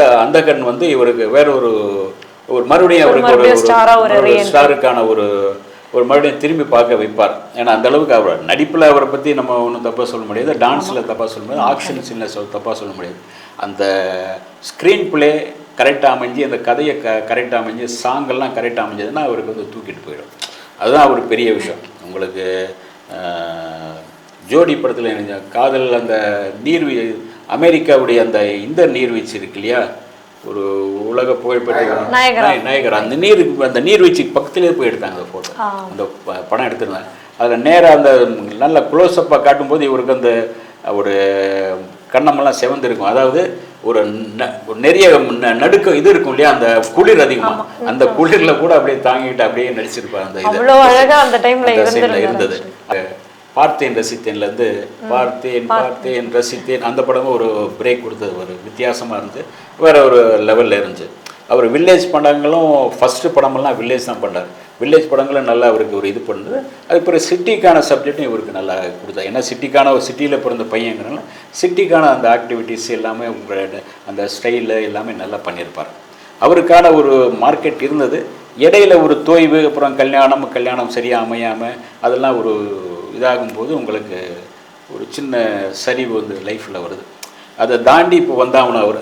அந்த அந்த கண் வந்து இவருக்கு வேற ஒரு ஒரு மறுபடியும் அவருக்கு ஒரு. ஸ்டாருக்கான ஒரு ஒரு மறுபடியும் திரும்பி பார்க்க வைப்பார். ஏன்னா அந்த அளவுக்கு அவர் நடிப்பில் அவரை பற்றி நம்ம ஒன்றும் தப்பாக சொல்ல முடியாது. டான்ஸில் தப்பாக சொல்ல முடியாது. ஆக்ஷன் சீனில் சொல் தப்பாக சொல்ல முடியாது. அந்த ஸ்க்ரீன் பிளே கரெக்டாக அமைஞ்சு அந்த கதையை க கரெக்டாக அமைஞ்சு சாங்கெல்லாம் கரெக்டாக அமைஞ்சதுன்னா அவருக்கு வந்து தூக்கிட்டு போயிடும். அதுதான் ஒரு பெரிய விஷயம். உங்களுக்கு ஜோடி படத்தில் காதல் அந்த நீர்வீ அமெரிக்காவுடைய அந்த இந்த நீர்வீழ்ச்சி இருக்கு இல்லையா? ஒரு உலக புகழ்பெற்ற நயகரா. நய- நயகரா. அந்த நீர் அந்த நீர்வீழ்ச்சிக்கு பக்கத்துலேயே போய் எடுத்தாங்க அந்த ஃபோட்டோ. அந்த படம் எடுத்திருந்தாங்க. அதில் நேராக அந்த நல்ல க்ளோஸ்அப்பாக காட்டும்போது இவருக்கு அந்த ஒரு கண்ணமெல்லாம் செவந்திருக்கும். அதாவது ஒரு நிறைய நடுக்கம் இது இருக்கும் இல்லையா? அந்த குளிர் அதிகமாக அந்த குளிர்ல கூட அப்படியே தாங்கிட்டு அப்படியே நடிச்சிருப்பார் அந்த இது. இருந்தது. பார்த்தேன் ரசித்தேன்ல இருந்து. பார்த்தேன் பார்த்தேன். ரசித்தேன். அந்த படமும் ஒரு பிரேக் கொடுத்தது ஒரு வித்தியாசமா இருந்து வேற ஒரு லெவல்ல இருந்துச்சு. அவர் வில்லேஜ் படங்களும் ஃபர்ஸ்ட் படமெல்லாம் வில்லேஜ் தான் பண்ணார். வில்லேஜ் படங்களும் நல்லா அவருக்கு ஒரு இது பண்ணுது. அது பிறகு சிட்டிக்கான சப்ஜெக்டும் இவருக்கு நல்லா கொடுத்தார். ஏன்னா சிட்டிக்கான ஒரு சிட்டியில் பிறந்த பையங்கிறனால சிட்டிக்கான அந்த ஆக்டிவிட்டீஸ் எல்லாமே உங்களோட அந்த ஸ்டைலில் எல்லாமே நல்லா பண்ணியிருப்பார். அவருக்கான ஒரு மார்க்கெட் இருந்தது. இடையில ஒரு தொய்வு அப்புறம் கல்யாணம் கல்யாணம் சரியாக அமையாமல் அதெல்லாம் ஒரு இதாகும்போது உங்களுக்கு ஒரு சின்ன சரிவு வந்து லைஃப்பில் வருது. அதை தாண்டி இப்போ வந்தாகணும் அவர்